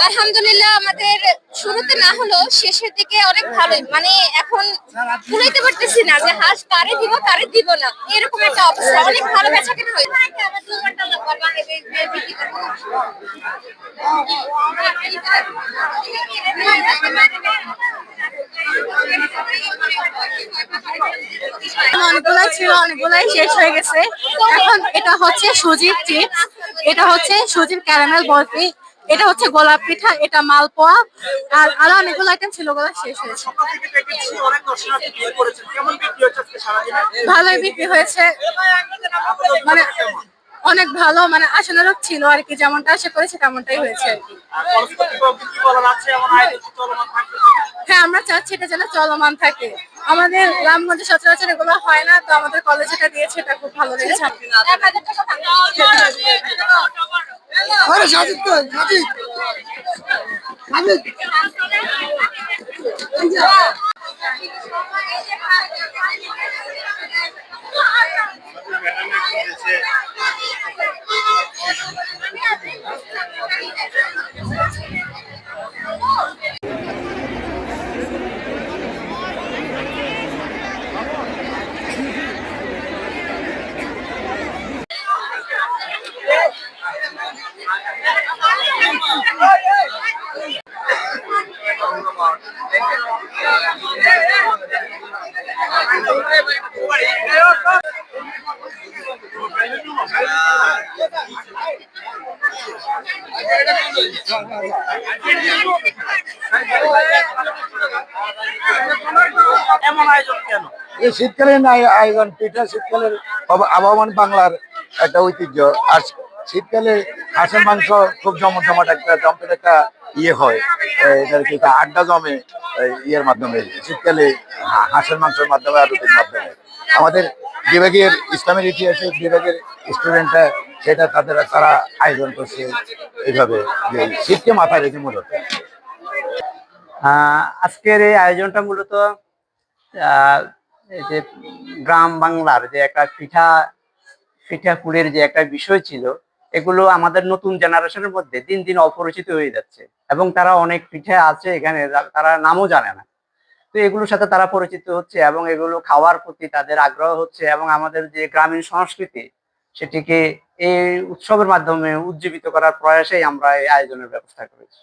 আলহামদুলিল্লাহ, আমাদের শুরুতে না হলো শেষের দিকে অনেক ভালোই। মানে এখন বুঝাইতে পারতেছি না যে হাঁস কারে দিব কারে দিব না। এরকম একটা অবস্থা। অনেক ভালো বেচা কেনা হয় অনেকগুলাই ছিল অনেকগুলাই শেষ হয়ে গেছে। এখন এটা হচ্ছে সুজির চিপস এটা হচ্ছে সুজির ক্যারামেল বরফি এটা হচ্ছে গোলাপ পিঠা এটা মালপোয়া আর আরও অনেকগুলো আইটেম ছিল ওগুলো শেষ হয়েছে। ভালোই বিক্রি হয়েছে। মানে অনেক ভালো মানে আশানুরূপ ছিল আর কি যেমনটা আশা করেছে তেমনটাই হয়েছে। হ্যাঁ আমরা চাচ্ছি এটা যেন চলমান থাকে। আমাদের রামগঞ্জে সচরাচর এগুলো হয় না তো আমাদের কলেজ এটা দিয়েছে এটা খুব ভালো লেগেছে সাজিদ এই শীতকালীন আয়- আয়োজন পিঠা শীতকালের আব- আবহমান বাংলার একটা ঐতিহ্য। আর শীতকালে হাঁসের মাংস খুব জমজমাট একটা জমজমাট একটা ইয়ে হয়। এটার কি আড্ডা জমে ইয়ের মাধ্যমে। শীতকালে হাঁসের মাংসের মাধ্যমে আর রুটির মাধ্যমে। আমাদের বিভাগের ইসলামের ইতিহাসে বিভাগের স্টুডেন্টরা সেটা তাদের তারা আয়োজন করছে এইভাবে, যে শীতকে মাথায় রেখে মূলত। আজকের এই আয়োজনটা মূলত যে গ্রাম বাংলার যে একটা পিঠা পিঠাপুরের যে একটা বিষয় ছিল এগুলো আমাদের নতুন জেনারেশনের মধ্যে দিন দিন অপরিচিত হয়ে যাচ্ছে এবং তারা অনেক পিঠে আছে এখানে তারা নামও জানে না। তো এগুলোর সাথে তারা পরিচিত হচ্ছে এবং এগুলো খাওয়ার প্রতি তাদের আগ্রহ হচ্ছে এবং আমাদের যে গ্রামীণ সংস্কৃতি, সেটিকে এই উৎসবের মাধ্যমে উজ্জীবিত করার প্রয়াসেই আমরা এই আয়োজনের ব্যবস্থা করেছি।